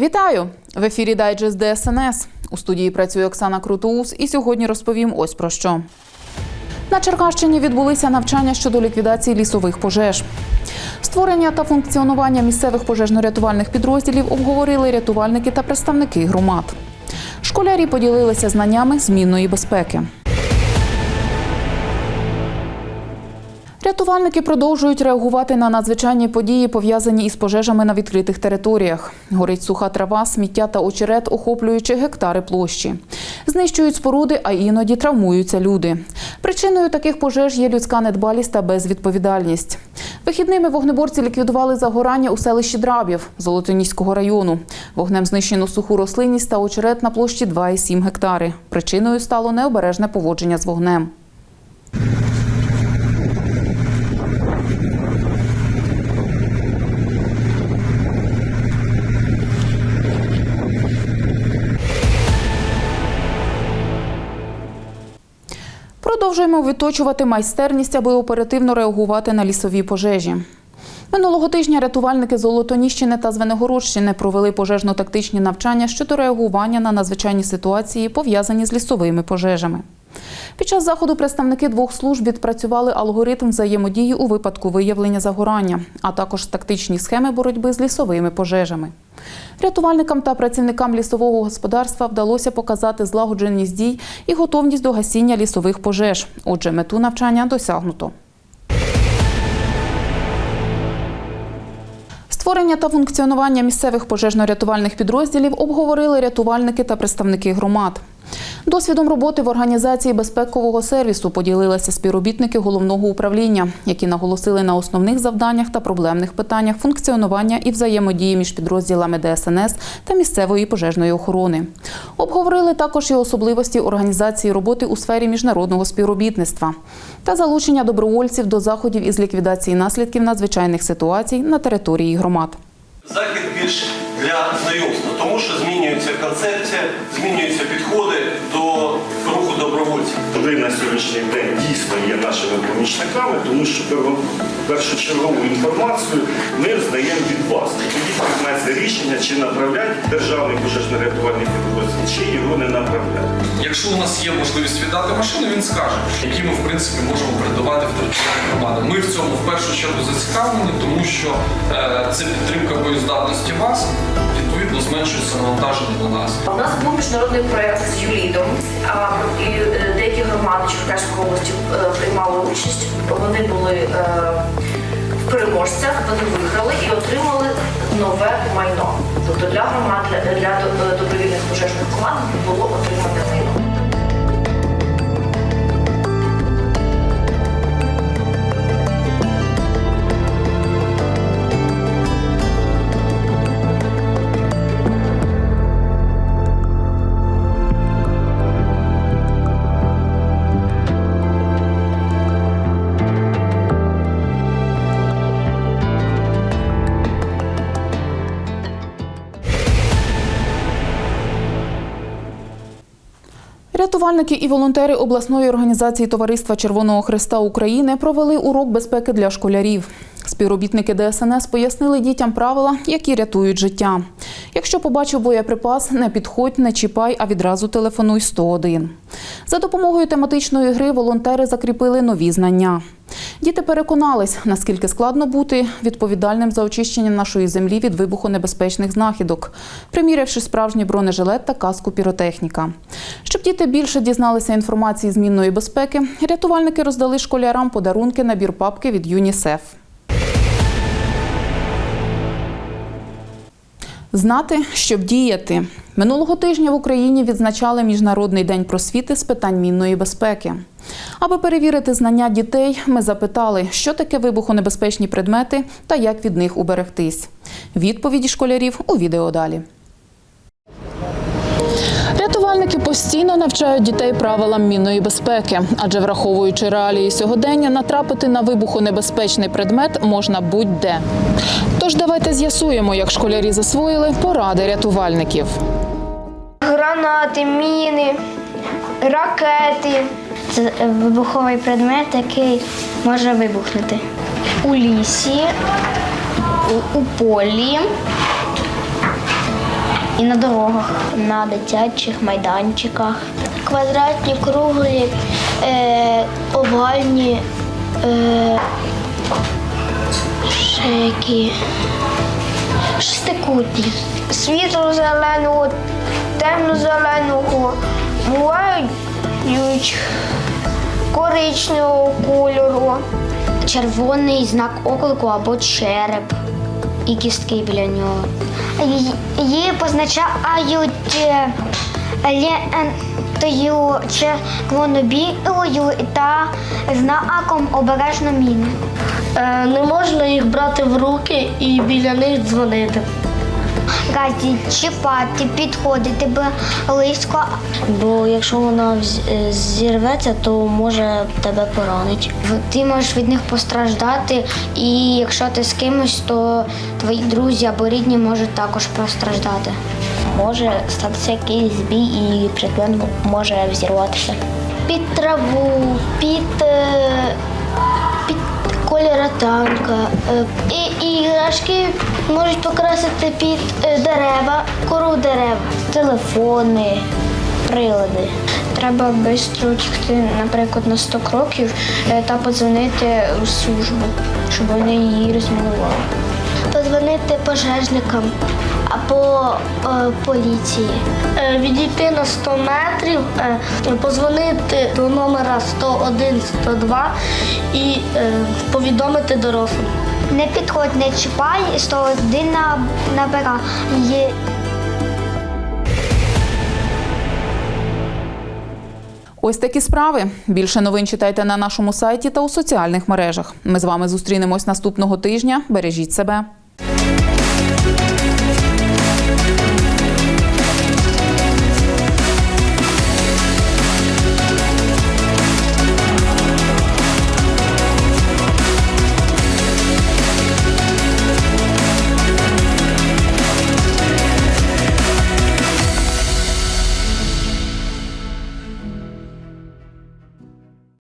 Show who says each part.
Speaker 1: Вітаю! В ефірі Дайджест ДСНС. У студії працює Оксана Крутоус і сьогодні розповім ось про що. На Черкащині відбулися навчання щодо ліквідації лісових пожеж. Створення та функціонування місцевих пожежно-рятувальних підрозділів обговорили рятувальники та представники громад. Школярі поділилися знаннями змінної безпеки. Рятувальники продовжують реагувати на надзвичайні події, пов'язані із пожежами на відкритих територіях. Горить суха трава, сміття та очерет, охоплюючи гектари площі. Знищують споруди, а іноді травмуються люди. Причиною таких пожеж є людська недбалість та безвідповідальність. Вихідними вогнеборці ліквідували загорання у селищі Драбів Золотоніського району. Вогнем знищено суху рослинність та очерет на площі 2,7 гектари. Причиною стало необережне поводження з вогнем. Продовжуємо відточувати майстерність, аби оперативно реагувати на лісові пожежі. Минулого тижня рятувальники Золотоніщини та Звенигородщини провели пожежно-тактичні навчання щодо реагування на надзвичайні ситуації, пов'язані з лісовими пожежами. Під час заходу представники двох служб відпрацювали алгоритм взаємодії у випадку виявлення загорання, а також тактичні схеми боротьби з лісовими пожежами. Рятувальникам та працівникам лісового господарства вдалося показати злагодженість дій і готовність до гасіння лісових пожеж. Отже, мету навчання досягнуто. Створення та функціонування місцевих пожежно-рятувальних підрозділів обговорили рятувальники та представники громад. Досвідом роботи в організації безпекового сервісу поділилися співробітники головного управління, які наголосили на основних завданнях та проблемних питаннях функціонування і взаємодії між підрозділами ДСНС та місцевої пожежної охорони. Обговорили також і особливості організації роботи у сфері міжнародного співробітництва та залучення добровольців до заходів із ліквідації наслідків надзвичайних ситуацій на території громад.
Speaker 2: Захід більш для знайомства, тому що змінюється концепція, змінюються підходи до
Speaker 3: Ви на сьогоднішній день дійсно є нашими помічниками, тому що першочергову інформацію ми здаємо від вас. Тоді приймається рішення, чи направляти державний пожежно-рятувальний підрозділ, чи його не направляти.
Speaker 4: Якщо у нас є можливість віддати машину, він скаже, які ми в принципі можемо передавати в територіальні громади. Ми в цьому в першу чергу зацікавлені, тому що е, це підтримка боєздатності вас, відповідно зменшується навантаження на нас.
Speaker 5: У нас був міжнародний проєкт з Юлідом, і е, деякі громади Черкаської області е, приймали участь. Вони були е, в переможцях, вони виграли і отримали нове майно. Тобто для громад, для, добровільних пожежних команд було отримане майно.
Speaker 1: Рятувальники і волонтери обласної організації Товариства Червоного Христа України провели урок безпеки для школярів. Співробітники ДСНС пояснили дітям правила, які рятують життя. Якщо побачив боєприпас, не підходь, не чіпай, а відразу телефонуй 101. За допомогою тематичної гри волонтери закріпили нові знання. Діти переконались, наскільки складно бути відповідальним за очищення нашої землі від вибухонебезпечних знахідок, примірявши справжній бронежилет та каску піротехніка. Щоб діти більше дізналися інформації змінної безпеки, рятувальники роздали школярам подарунки набір папки від ЮНІСЕФ. Знати, щоб діяти. Минулого тижня в Україні відзначали Міжнародний день просвіти з питань мінної безпеки. Аби перевірити знання дітей, ми запитали, що таке вибухонебезпечні предмети та як від них уберегтись. Відповіді школярів у відео далі. Постійно навчають дітей правилам мінної безпеки, адже враховуючи реалії сьогодення, натрапити на вибухонебезпечний предмет можна будь-де. Тож давайте з'ясуємо, як школярі засвоїли поради рятувальників.
Speaker 6: Гранати, міни, ракети.
Speaker 7: Це вибуховий предмет, який може вибухнути.
Speaker 6: У лісі, у, полі,
Speaker 7: І на дорогах, на дитячих майданчиках. Квадратні, круглі, е, овальні, е, які. Шестикутні. Світло-зеленого, темно-зеленого, бувають коричневого кольору. Червоний знак оклику або череп і кістки біля нього. Її позначають е, лентою червоно-білою та знаком обережно міни.
Speaker 6: Е, Не можна їх брати в руки і біля них дзвонити.
Speaker 7: Газі чіпати, підходити близько.
Speaker 6: Бо якщо вона зірветься, то може тебе поранить.
Speaker 7: Ти можеш від них постраждати, і якщо ти з кимось, то твої друзі або рідні можуть також постраждати.
Speaker 6: Може статися якийсь збій і предмет може взірватися.
Speaker 7: Під траву, під, е, танка. е, І, і іграшки можуть покрасити під е, дерева, кору дерев.
Speaker 6: Телефони, прилади.
Speaker 7: Треба швидко тікти, наприклад, на 100 кроків е, та подзвонити у службу, щоб вони її розмінували. Подзвонити пожежникам або е, поліції.
Speaker 6: Е, Відійти на 100 метрів, е, позвонити до номера 101 102 і е, повідомити дорослим.
Speaker 7: Не підходь, не чіпай, 101 на- набира. Є
Speaker 1: Ось такі справи. Більше новин читайте на нашому сайті та у соціальних мережах. Ми з вами зустрінемось наступного тижня. Бережіть себе.